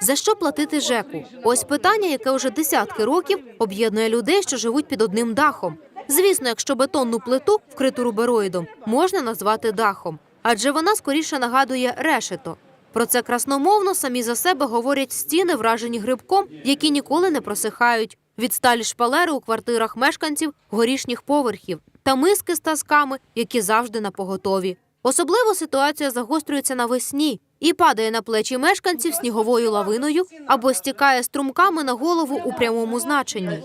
За що платити ЖЕКу? Ось питання, яке уже десятки років об'єднує людей, що живуть під одним дахом. Звісно, якщо бетонну плиту, вкриту рубероїдом, можна назвати дахом, адже вона скоріше нагадує решето. Про це красномовно самі за себе говорять стіни, вражені грибком, які ніколи не просихають. Відсталі шпалери у квартирах мешканців горішніх поверхів та миски з тасками, які завжди на поготові. Особливо ситуація загострюється навесні і падає на плечі мешканців сніговою лавиною або стікає струмками на голову у прямому значенні.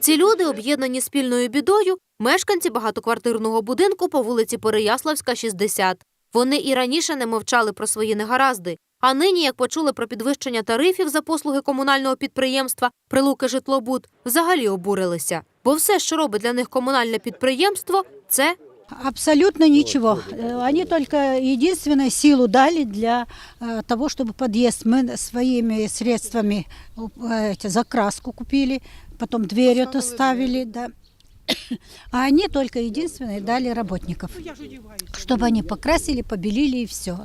Ці люди, об'єднані спільною бідою, мешканці багатоквартирного будинку по вулиці Переяславська, 60. Вони і раніше не мовчали про свої негаразди. А нині, як почули про підвищення тарифів за послуги комунального підприємства Прилуки Житлобуд, взагалі обурилися. Бо все, що робить для них комунальне підприємство, це Абсолютно ничего. Э, Они только единственную силу дали для э, того, чтобы подъезд мы своими средствами э, эти, закраску купили, потом дверь эту ставили, да. А они только единственные дали работников, чтобы они покрасили, побелили и все.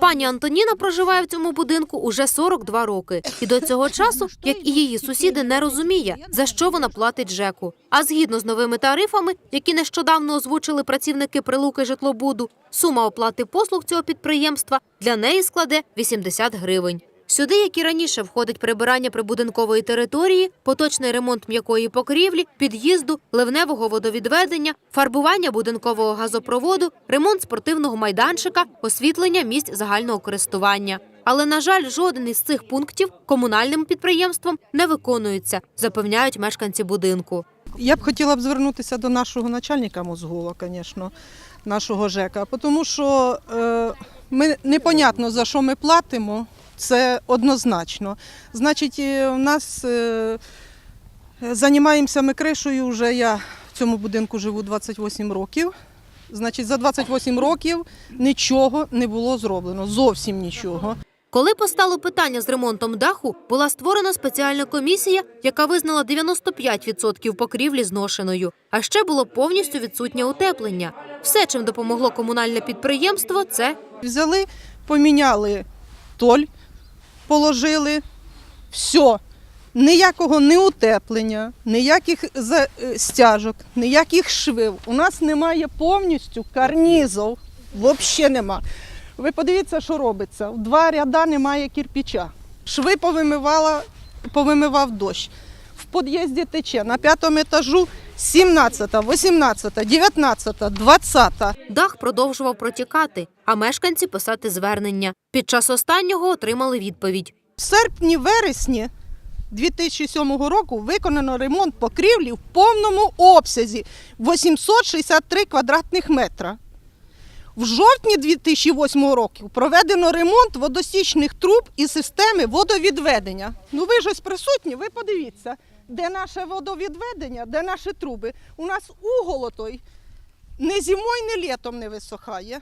Пані Антоніна проживає в цьому будинку уже 42 роки, і до цього часу, як і її сусіди, не розуміє, за що вона платить ЖЕКу. А згідно з новими тарифами, які нещодавно озвучили працівники прилуки житлобуду, сума оплати послуг цього підприємства для неї складе 80 гривень. Сюди, як і раніше, входить прибирання прибудинкової території, поточний ремонт м'якої покрівлі, під'їзду, ливневого водовідведення, фарбування будинкового газопроводу, ремонт спортивного майданчика, освітлення місць загального користування. Але, на жаль, жоден із цих пунктів комунальним підприємством не виконується, запевняють мешканці будинку. Я б хотіла б звернутися до нашого начальника Мозгова, звісно, нашого ЖЕКа, тому що е, ми непонятно за що ми платимо. Це однозначно. Значить, е, у нас е, займаємося ми кришею. Вже я в цьому будинку живу 28 років. Значить, за 28 років нічого не було зроблено. Зовсім нічого. Коли постало питання з ремонтом даху, була створена спеціальна комісія, яка визнала 95% покрівлі зношеною. А ще було повністю відсутнє утеплення. Все, чим допомогло комунальне підприємство, це Взяли, поміняли толь, положили, все. Ніякого не утеплення, ніяких е, стяжок, ніяких швів. У нас немає повністю карнізов, взагалі нема. Ви подивіться, що робиться. В два ряда немає кирпича. Шви повимивала, повимивав дощ. В під'їзді тече на п'ятому етажу 17, 18, 19, 20. дах продовжував протікати, а мешканці писати звернення. Під час останнього отримали відповідь. В серпні-вересні 2007 року виконано ремонт покрівлі в повному обсязі 863 квадратних метра. В жовтні 2008 року проведено ремонт водостічних труб і системи водовідведення. Ну ви ж ось присутні, ви подивіться, де наше водовідведення, де наші труби. У нас угол той не зимою, не літом не висохає.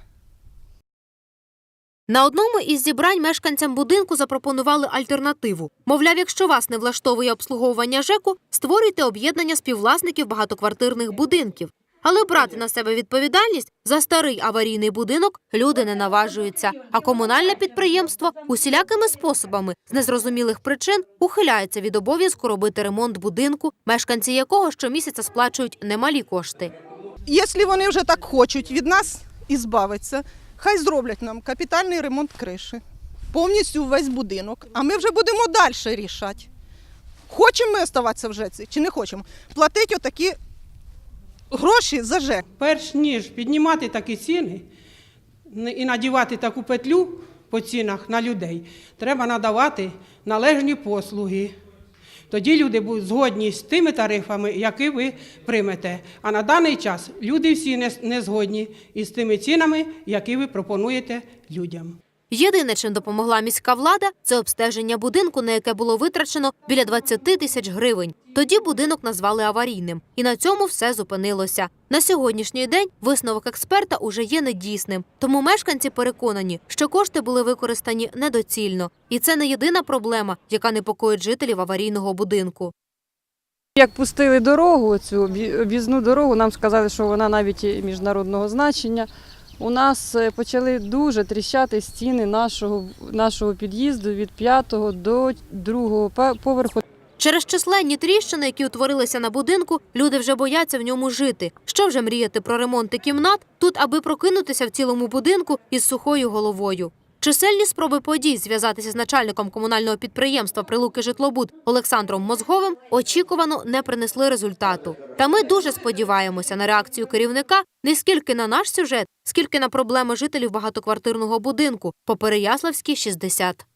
На одному із зібрань мешканцям будинку запропонували альтернативу. Мовляв, якщо вас не влаштовує обслуговування ЖЕКу, створюйте об'єднання співвласників багатоквартирних будинків. Але брати на себе відповідальність за старий аварійний будинок люди не наважуються. А комунальне підприємство усілякими способами з незрозумілих причин ухиляється від обов'язку робити ремонт будинку, мешканці якого щомісяця сплачують немалі кошти. Якщо вони вже так хочуть від нас ізбавитися, хай зроблять нам капітальний ремонт криші, повністю весь будинок, а ми вже будемо далі рішати. Хочемо ми оставатися в ЖЕЦі чи не хочемо. Платить отакі гроші за ЖЕК. Перш ніж піднімати такі ціни і надівати таку петлю по цінах на людей, треба надавати належні послуги. Тоді люди будуть згодні з тими тарифами, які ви приймете. А на даний час люди всі не, згодні із тими цінами, які ви пропонуєте людям. Єдине, чим допомогла міська влада, це обстеження будинку, на яке було витрачено біля 20 тисяч гривень. Тоді будинок назвали аварійним, і на цьому все зупинилося. На сьогоднішній день висновок експерта уже є недійсним. Тому мешканці переконані, що кошти були використані недоцільно, і це не єдина проблема, яка непокоїть жителів аварійного будинку. Як пустили дорогу, цю об'їзну дорогу, нам сказали, що вона навіть міжнародного значення. У нас е, почали дуже тріщати стіни нашого, нашого під'їзду від п'ятого до другого поверху. Через численні тріщини, які утворилися на будинку, люди вже бояться в ньому жити. Що вже мріяти про ремонти кімнат тут, аби прокинутися в цілому будинку із сухою головою. Чисельні спроби подій зв'язатися з начальником комунального підприємства Прилуки житлобуд Олександром Мозговим очікувано не принесли результату. Та ми дуже сподіваємося на реакцію керівника не скільки на наш сюжет, скільки на проблеми жителів багатоквартирного будинку по Переяславській 60.